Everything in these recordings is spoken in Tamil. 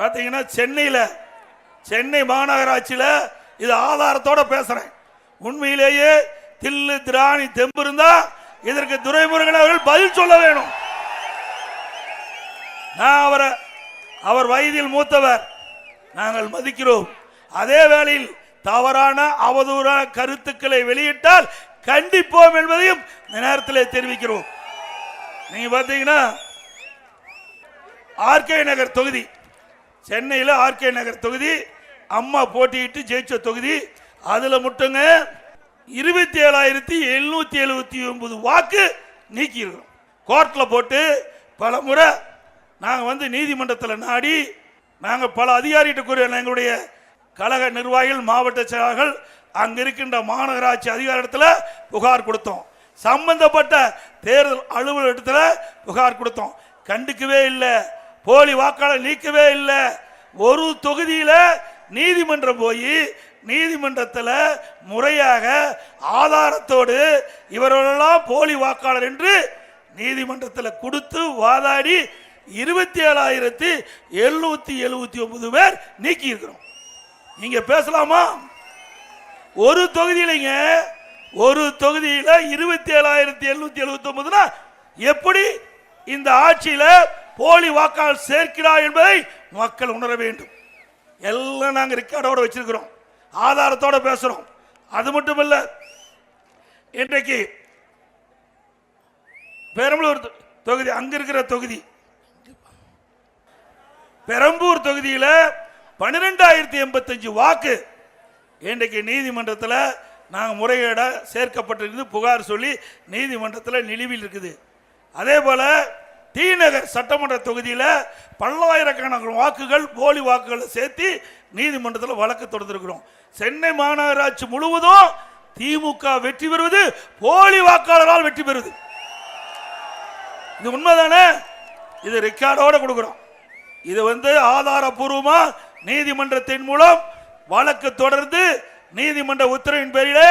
பார்த்தீங்கன்னா சென்னையில் சென்னை மாநகராட்சியில் இது ஆதாரத்தோட பேசுகிறேன் உண்மையிலேயே தில்லு திராணி தெம்பு இருந்தா இதற்கு துரைமுருகன் அவர்கள் பதில் சொல்ல வேணும். நான் அவரை அவர் வயதில் மூத்தவர். நாங்கள் மதிக்கிறோம். அதே வேளையில் தவறான அவதூறான கருத்துக்களை வெளியிட்டால் கண்டிப்போம் என்பதையும் இந்த நேரத்தில் தெரிவிக்கிறோம். நீங்க பார்த்தீங்கன்னா ஆர்கே நகர் தொகுதி சென்னையில் ஆர்கே நகர் தொகுதி அம்மா போட்டியிட்டு ஜெயிச்ச தொகுதி. அதில் மட்டுங்க இருபத்தி ஏழாயிரத்தி எழுநூத்தி எழுபத்தி ஒன்பது வாக்கு நீக்கியிருக்கிறோம். கோர்ட்டில் போட்டு பல முறை நாங்கள் வந்து நீதிமன்றத்தில் நாடி நாங்கள் பல அதிகாரிகிட்ட கூறிய எங்களுடைய கழக நிர்வாகிகள் மாவட்ட செயலாளர்கள் அங்கே இருக்கின்ற மாநகராட்சி அதிகாரத்தில் புகார் கொடுத்தோம். சம்பந்தப்பட்ட தேர்தல் அலுவலகத்தில் புகார் கொடுத்தோம். கண்டுக்கவே இல்லை. போலி வாக்காளர் நீக்கவே இல்லை. ஒரு தொகுதியில் நீதிமன்றம் போய் நீதிமன்றத்தில் முறையாக ஆதாரத்தோடு இவர்களெல்லாம் போலி வாக்காளர் என்று நீதிமன்றத்தில் கொடுத்து வாதாடி இருபத்தி ஏழாயிரத்தி எழுநூத்தி எழுபத்தி ஒன்பது பேர் நீக்கி இருக்கிறோம் நீங்க பேசலாமா? ஒரு தொகுதியிலைங்க ஒரு தொகுதியில இருபத்தி ஏழாயிரத்தி எழுநூத்தி எழுபத்தி ஒன்பதுனா எப்படி இந்த ஆட்சியில போலி வாக்காளர் சேர்க்கிறார் என்பதை மக்கள் உணர வேண்டும். எல்லாம் நாங்கள் ரெக்கார்டோட வச்சிருக்கிறோம். ஆதாரத்தோட பேசுகிறோம் அது மட்டும் இல்லை இன்றைக்கு பெரம்பலூர் தொகுதி அங்க இருக்கிற தொகுதி பெரம்பூர் தொகுதியில் பன்னிரெண்டாயிரத்தி எண்பத்தஞ்சு வாக்கு இன்றைக்கு நீதிமன்றத்தில் நாங்கள் முறையீடாக சேர்க்கப்பட்டிருந்து புகார் சொல்லி நீதிமன்றத்தில் நிலுவில் இருக்குது. அதே போல் டி நகர் சட்டமன்ற தொகுதியில் பல்லாயிரக்கணக்கான வாக்குகள் போலி வாக்குகளை சேர்த்து நீதிமன்றத்தில் வழக்கு தொடர்ந்துருக்கிறோம் சென்னை மாநகராட்சி முழுவதும் திமுக வெற்றி பெறுவது போலி வாக்காளரால் வெற்றி பெறுவது. இது உண்மைதானே? இது ரெக்கார்டோட கொடுக்குறோம். இது வந்து ஆதாரபூர்வமாக நீதிமன்றத்தின் மூலம் வழக்கு தொடர்ந்து நீதிமன்ற உத்தரவின் பேரிலே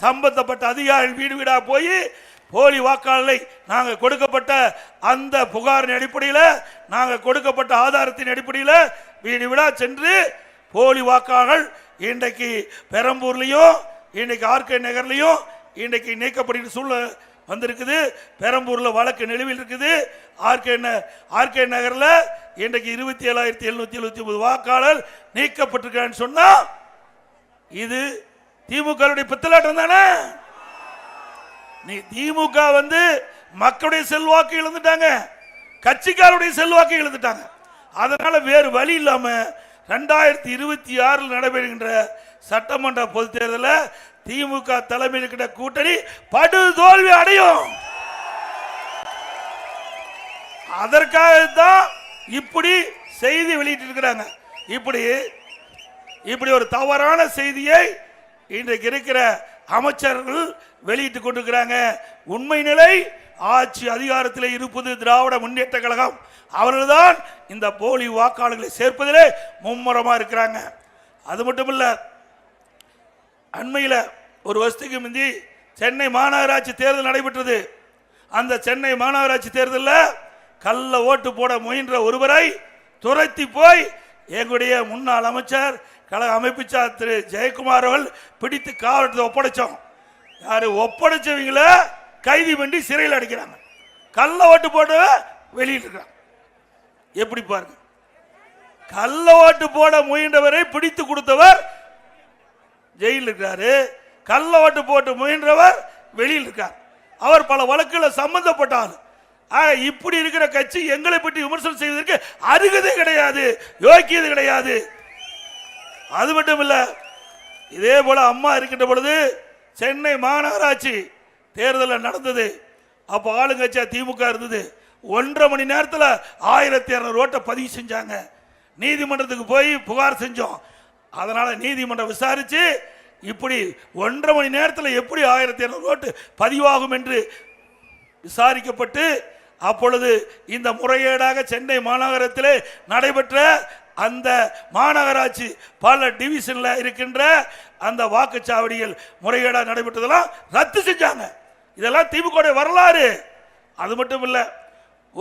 சம்பந்தப்பட்ட அதிகாரிகள் வீடு வீடாக போய் போலி வாக்காளரை நாங்கள் கொடுக்கப்பட்ட அந்த புகாரின் அடிப்படையில் நாங்கள் கொடுக்கப்பட்ட ஆதாரத்தின் அடிப்படையில் வீடு விழா சென்று போலி வாக்காளர்கள் இன்றைக்கு பெரம்பூர்லையும் இன்றைக்கு ஆர்கே நகர்லேயும் இன்றைக்கு நீக்கப்படுகிற சூழ்நிலை வந்திருக்குது. பெரம்பூரில் வழக்கு நிலுவில் இருக்குது. ஆர்கே ந- ஆர்கே நகரில் இன்றைக்கு இருபத்தி ஏழாயிரத்தி எழுநூத்தி எழுபத்தி ஒன்பது வாக்காளர் நீக்கப்பட்டிருக்கான்னு சொன்னால் இது திமுகவுடைய பித்தலாட்டம் தானே? நீ திமுக வந்து மக்களுடைய செல்வாக்கு இழந்துட்டாங்க. கட்சிக்காருடைய செல்வாக்கு இழந்துட்டாங்க. அதனால வேறு வழி இல்லாம ரெண்டாயிரத்தி இருபத்தி ஆறில் நடைபெறுகின்ற சட்டமன்ற பொதுத் தேர்தலில் திமுக தலைமையில் இருக்கிற கூட்டணி படு தோல்வி அடையும். அதற்காகத்தான் இப்படி செய்தி வெளியிட்டு இருக்கிறாங்க இப்படி இப்படி ஒரு தவறான செய்தியை இன்றைக்கு இருக்கிற அமைச்சர்கள் வெளியிட்டு கொண்டிருக்கிறாங்க. உண்மை நிலை ஆட்சி அதிகாரத்தில் இருப்பது திராவிட முன்னேற்ற கழகம். அவர்கள்தான் இந்த போலி வாக்காளர்களை சேர்ப்பதிலே மும்முரமாக இருக்கிறாங்க. அது மட்டும் இல்லை அண்மையில் ஒரு வருஷத்துக்கு முந்தி சென்னை மாநகராட்சி தேர்தல் நடைபெற்றது. அந்த சென்னை மாநகராட்சி தேர்தலில் கள்ள ஓட்டு போட முயன்ற ஒருவரை துரத்தி போய் எங்களுடைய முன்னாள் அமைச்சர் கழக அமைப்பு திரு ஜெயக்குமார் அவர்கள் பிடித்து காவலத்தில் ஒப்படைச்சோம். யாரு ஒப்படைச்சவங்கள கைதி பண்ணி சிறையில் அடைக்கிறாங்க. கள்ள ஓட்டு போட்டு வெளியில் இருக்கிறாங்க எப்படி பாருங்க. கள்ள ஓட்டு போட முயன்றவரை பிடித்து கொடுத்தவர் ஜெயிலில் இருக்கிறாரு. கள்ள ஓட்டு போட்டு முயன்றவர் வெளியில் இருக்கார். அவர் பல வழக்குகளில் சம்பந்தப்பட்ட ஆள் ஆக இப்படி இருக்கிற கட்சி எங்களை பற்றி விமர்சனம் செய்வதற்கு அருகதை கிடையாது யோக்கியது கிடையாது. அது மட்டும் இல்லை இதே போல அம்மா இருக்கின்ற பொழுது சென்னை மாநகராட்சி தேர்தலில் நடந்தது. அப்போ ஆளுங்கட்சியாக திமுக இருந்தது. ஒன்றரை மணி நேரத்தில் ஆயிரத்தி இரநூறு ஓட்டை பதிவு செஞ்சாங்க. நீதிமன்றத்துக்கு போய் புகார் செஞ்சோம். அதனால் நீதிமன்றம் விசாரித்து இப்படி ஒன்றரை மணி நேரத்தில் எப்படி ஆயிரத்தி இரநூறு ஓட்டு பதிவாகும் என்று விசாரிக்கப்பட்டு அப்பொழுது இந்த முறையீடாக சென்னை மாநகரத்தில் நடைபெற்ற அந்த மாநகராட்சி பல டிவிஷனில் இருக்கின்ற அந்த வாக்குச்சாவடிகள் முறைகேடாக நடைபெற்றதெல்லாம் ரத்து செஞ்சாங்க. இதெல்லாம் திமுக வரலாறு. அது மட்டும் இல்லை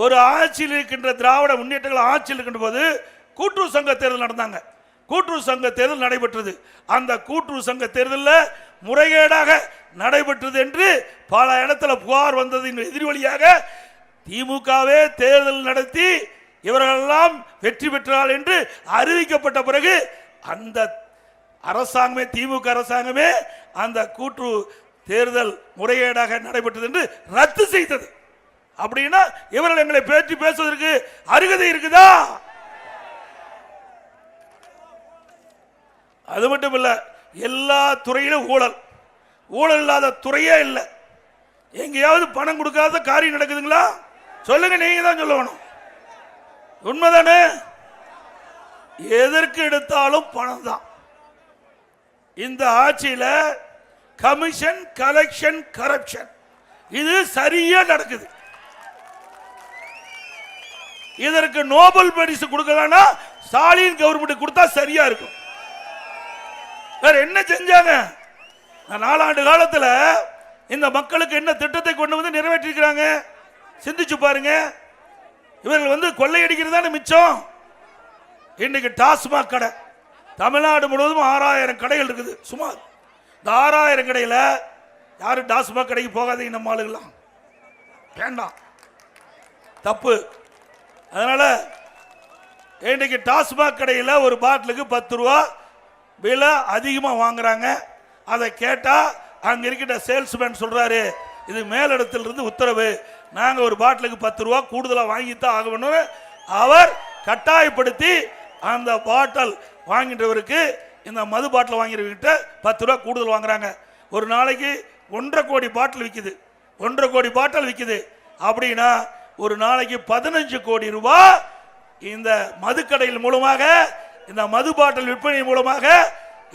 ஒரு ஆட்சியில் இருக்கின்ற திராவிட முன்னேற்றங்கள் ஆட்சியில் இருக்கின்ற போது கூட்டுறவு சங்க தேர்தல் நடந்தாங்க. கூட்டுறவு சங்க தேர்தல் நடைபெற்றது. அந்த கூட்டுறவு சங்க தேர்தலில் முறைகேடாக நடைபெற்றது என்று பல இடத்துல புகார் வந்ததின் எதிர்வழியாக திமுகவே தேர்தல் நடத்தி இவர்களெல்லாம் வெற்றி பெற்றால் என்று அறிவிக்கப்பட்ட பிறகு அந்த அரசாங்கமே திமுக அரசாங்கமே அந்த கூற்று தேர்தல் முறைகேடாக நடைபெற்றது என்று ரத்து செய்தது. அப்படின்னா இவர்கள் எங்களை பேச்சு பேசுவதற்கு அருகதை இருக்குதா? அது மட்டும் இல்லை எல்லா துறையிலும் ஊழல். ஊழல் இல்லாத துறையே இல்லை. எங்கேயாவது பணம் கொடுக்காத காரியம் நடக்குதுங்களா? சொல்லுங்க நீங்க தான் சொல்லணும். உண்மைதானே? எதற்கு எடுத்தாலும் பணம் தான் இந்த ஆட்சியில் கமிஷன் கலெக்ஷன் கரப்ஷன் இது சரியா நடக்குது. இதற்கு நோபல் பரிசு கொடுக்கலன்னா ஸ்டாலின் கவர்மெண்ட் கொடுத்தா சரியா இருக்கும். வேற என்ன செஞ்சாங்க? நாலாண்டு காலத்தில் இந்த மக்களுக்கு என்ன திட்டத்தை கொண்டு வந்து நிறைவேற்றிருக்கிறாங்க? சிந்திச்சு பாருங்க. இவர்கள் வந்து கொள்ளையடிக்கிறது தானே மிச்சம்? இன்னைக்கு டாஸ்மாக் கடை. தமிழ்நாடு முழுவதும் ஆறாயிரம் கடைகள் இருக்குது. சுமார். இந்த ஆறாயிரம் கடையில் யாரும் டாஸ்மாக் கடைக்கு போகாதீங்க நம்ம ஆளுகளாம் வேண்டாம். தப்பு. அதனால் இன்னைக்கு டாஸ்மாக் கடையில் ஒரு பாட்டிலுக்கு பத்து ரூபா விலை அதிகமாக வாங்குறாங்க. அதை கேட்டால் அங்கே இருக்கிற சேல்ஸ்மேன் சொல்கிறாரு இது மேலிடத்திலிருந்து உத்தரவு. நாங்கள் ஒரு பாட்டிலுக்கு பத்து ரூபா கூடுதலாக வாங்கித்தான் ஆகணும்னு அவர் கட்டாயப்படுத்தி அந்த பாட்டில் வாங்கின்றவருக்கு இந்த மது பாட்டில் வாங்கிறவர்கிட்ட பத்து ரூபா கூடுதல் வாங்குறாங்க. ஒரு நாளைக்கு ஒன்றரை கோடி பாட்டில் விற்கிது ஒன்றரை கோடி பாட்டில் விற்கிது அப்படின்னா ஒரு நாளைக்கு பதினஞ்சு கோடி ரூபாய் இந்த மதுக்கடையில் மூலமாக இந்த மது பாட்டில் விற்பனை மூலமாக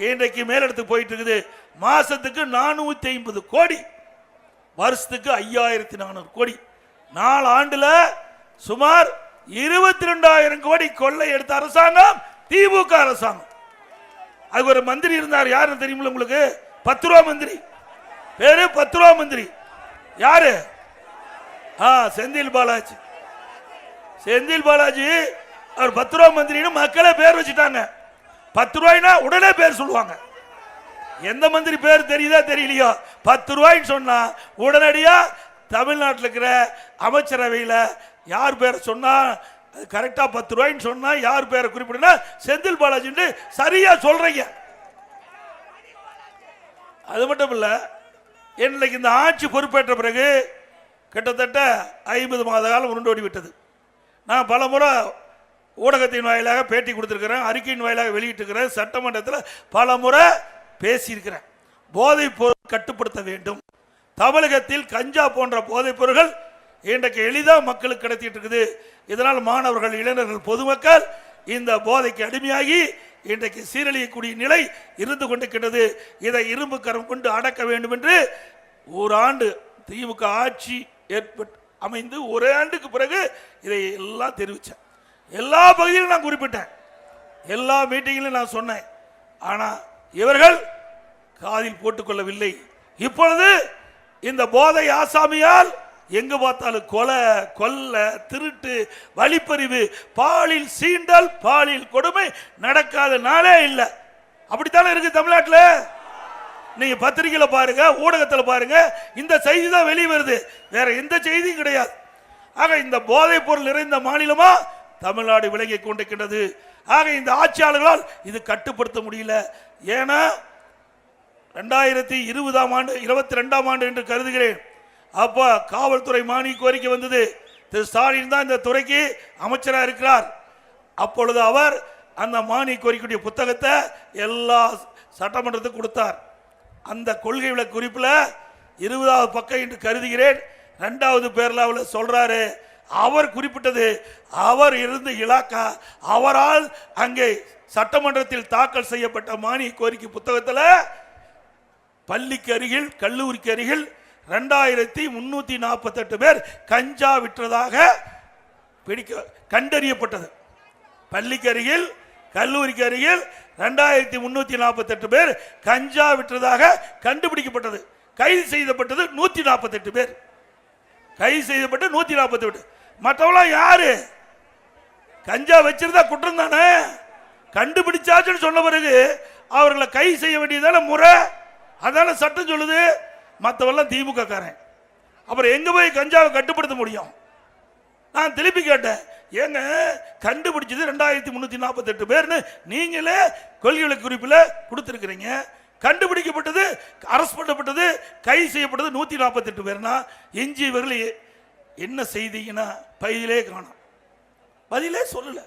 இன்றைக்கு மேலிடத்துக்கு போயிட்டு இருக்குது. மாசத்துக்கு நானூத்தி ஐம்பது கோடி. வருஷத்துக்கு ஐயாயிரத்தி நானூறு கோடி. நாலு ஆண்டுல சுமார் இருபத்தி ரெண்டாயிரம் கோடி கொள்ளை எடுத்த அரசாங்கம் திமுக அரசாங்கம். அது ஒரு மந்திரி இருந்தார். யாருன்னு தெரியுமில்ல உங்களுக்கு? பத்து ரூபா மந்திரி. பேரு பத்து ரூபா மந்திரி. யாரு? ஆ செந்தில் பாலாஜி. செந்தில் பாலாஜி அவர் பத்து ரூபா மந்திரின்னு மக்களே பேர் வச்சுட்டாங்க. பத்து ரூபாய்னா உடனே பேர் சொல்லுவாங்க. எந்த மந்திரி பேர் தெரியுதா தெரியலையோ? பத்து ரூபாய்ன்னு சொன்னால் உடனடியாக தமிழ்நாட்டில் இருக்கிற அமைச்சரவையில் யார் பேரை சொன்னால் கரெக்டாக பத்து ரூபாய்ன்னு சொன்னால் யார் பேரை குறிப்பிடுனா செந்தில் பாலாஜின்னு சரியாக சொல்கிறீங்க அது மட்டும் இல்லை இன்னைக்கு இந்த ஆட்சி பொறுப்பேற்ற பிறகு கிட்டத்தட்ட ஐம்பது மாத காலம் உருண்டோடி விட்டது. நான் பல முறை ஊடகத்தின் வாயிலாக பேட்டி கொடுத்துருக்கிறேன் அறிக்கையின் வாயிலாக வெளியிட்டிருக்கிறேன் சட்டமன்றத்தில் பல முறை பேசியிருக்கிறேன். போதைப் பொருள் கட்டுப்படுத்த வேண்டும். தமிழகத்தில் கஞ்சா போன்ற போதைப் பொருள்கள் இன்றைக்கு எளிதாக மக்களுக்கு கிடைத்திட்டு இருக்குது. இதனால் மாணவர்கள் இளைஞர்கள் பொதுமக்கள் இந்த போதைக்கு அடிமையாகி இன்றைக்கு சீரழியக்கூடிய நிலை இருந்து கொண்டிருக்கிறது இதை இரும்பு கரம் கொண்டு அடக்க வேண்டும் என்று ஒரு ஆண்டு திமுக ஆட்சி ஏற்பட்டு அமைந்து ஒரு ஆண்டுக்கு பிறகு இதை எல்லாம் தெரிவித்தேன். எல்லா பகுதியிலும் நான் குறிப்பிட்டேன். எல்லா மீட்டிங்கிலும் நான் சொன்னேன். ஆனால் இவர்கள் காதில் போட்டுக்கொள்ளவில்லை. இப்பொழுது இந்த போதை ஆசாமியால் எங்கு பார்த்தாலும் கொலை கொல்ல திருட்டு வழிப்பறிவு பாலில் சீண்டல் பாலில் கொடுமை நடக்காத நாளே இல்லை. அப்படித்தானே இருக்கு தமிழ்நாட்டில்? நீங்க பத்திரிகையில பாருங்க ஊடகத்தில் பாருங்க இந்த செய்தி தான் வெளியே வருது. வேற எந்த செய்தியும் கிடையாது. ஆக இந்த போதைப் பொருள் நிறைந்த மாநிலமா தமிழ்நாடு விலகி கொண்டிருக்கின்றது. ஆக இந்த ஆட்சியாளர்களால் இது கட்டுப்படுத்த முடியல. ஏன்னா ரெண்டாயிரத்தி இருபதாம் ஆண்டு இருபத்தி ரெண்டாம் ஆண்டு என்று கருதுகிறேன். அப்போ காவல்துறை மானிய கோரிக்கை வந்தது. திரு ஸ்டாலின் தான் இந்த துறைக்கு அமைச்சராக இருக்கிறார். அப்பொழுது அவர் அந்த மானிய கோரிக்கையுடைய புத்தகத்தை எல்லா சட்டமன்றத்துக்கு கொடுத்தார். அந்த கொள்கை விளக்க குறிப்பில் இருபதாவது பக்கம் என்று கருதுகிறேன். ரெண்டாவது பேர்லாவில் சொல்கிறாரு அவர் குறிப்பிட்டது அவர் இருந்த இலாக்கா அவரால் அங்கே சட்டமன்றத்தில் தாக்கல் செய்யப்பட்ட மானிய கோரிக்கை புத்தகத்தில் பள்ளிக்கு அருகில் கல்லூரிக்கு அருகில் ரெண்டாயிரத்தி முன்னூத்தி நாற்பத்தெட்டு பேர் கஞ்சா விற்றதாக பிடிக்க கண்டறியப்பட்டது. பள்ளிக்கு அருகில் கல்லூரிக்கு அருகில் ரெண்டாயிரத்தி முன்னூத்தி நாற்பத்தெட்டு பேர் கஞ்சா விற்றதாக கண்டுபிடிக்கப்பட்டது. கைது செய்யப்பட்டது நூத்தி நாற்பத்தெட்டு பேர். கைது செய்யப்பட்டு நூத்தி நாற்பத்தி எட்டு மற்றவங்களாம் யாரு? கஞ்சா வச்சிருந்தா குற்றம் தானே? கண்டுபிடிச்சாச்சுன்னு சொன்ன பிறகு அவர்களை கை செய்ய வேண்டியதான முறை? அதான சட்டம் சொல்லுது மற்றவெல்லாம் திமுக காரன் அப்புறம் எங்க போய் கஞ்சாவை கட்டுப்படுத்த முடியும்? நான் திருப்பி கேட்டேன் ஏங்க கண்டுபிடிச்சது ரெண்டாயிரத்தி முன்னூத்தி நாற்பத்தெட்டு பேர்னு நீங்களே கொள்கை குறிப்பில் கொடுத்துருக்கிறீங்க. கண்டுபிடிக்கப்பட்டது அரசு பண்ணப்பட்டது கைது செய்யப்பட்டது நூத்தி நாற்பத்தெட்டு பேர்னா எஞ்சி இவர்கள் என்ன செய்தீங்கன்னா பதிலே காணோம். பதிலே சொல்லலை.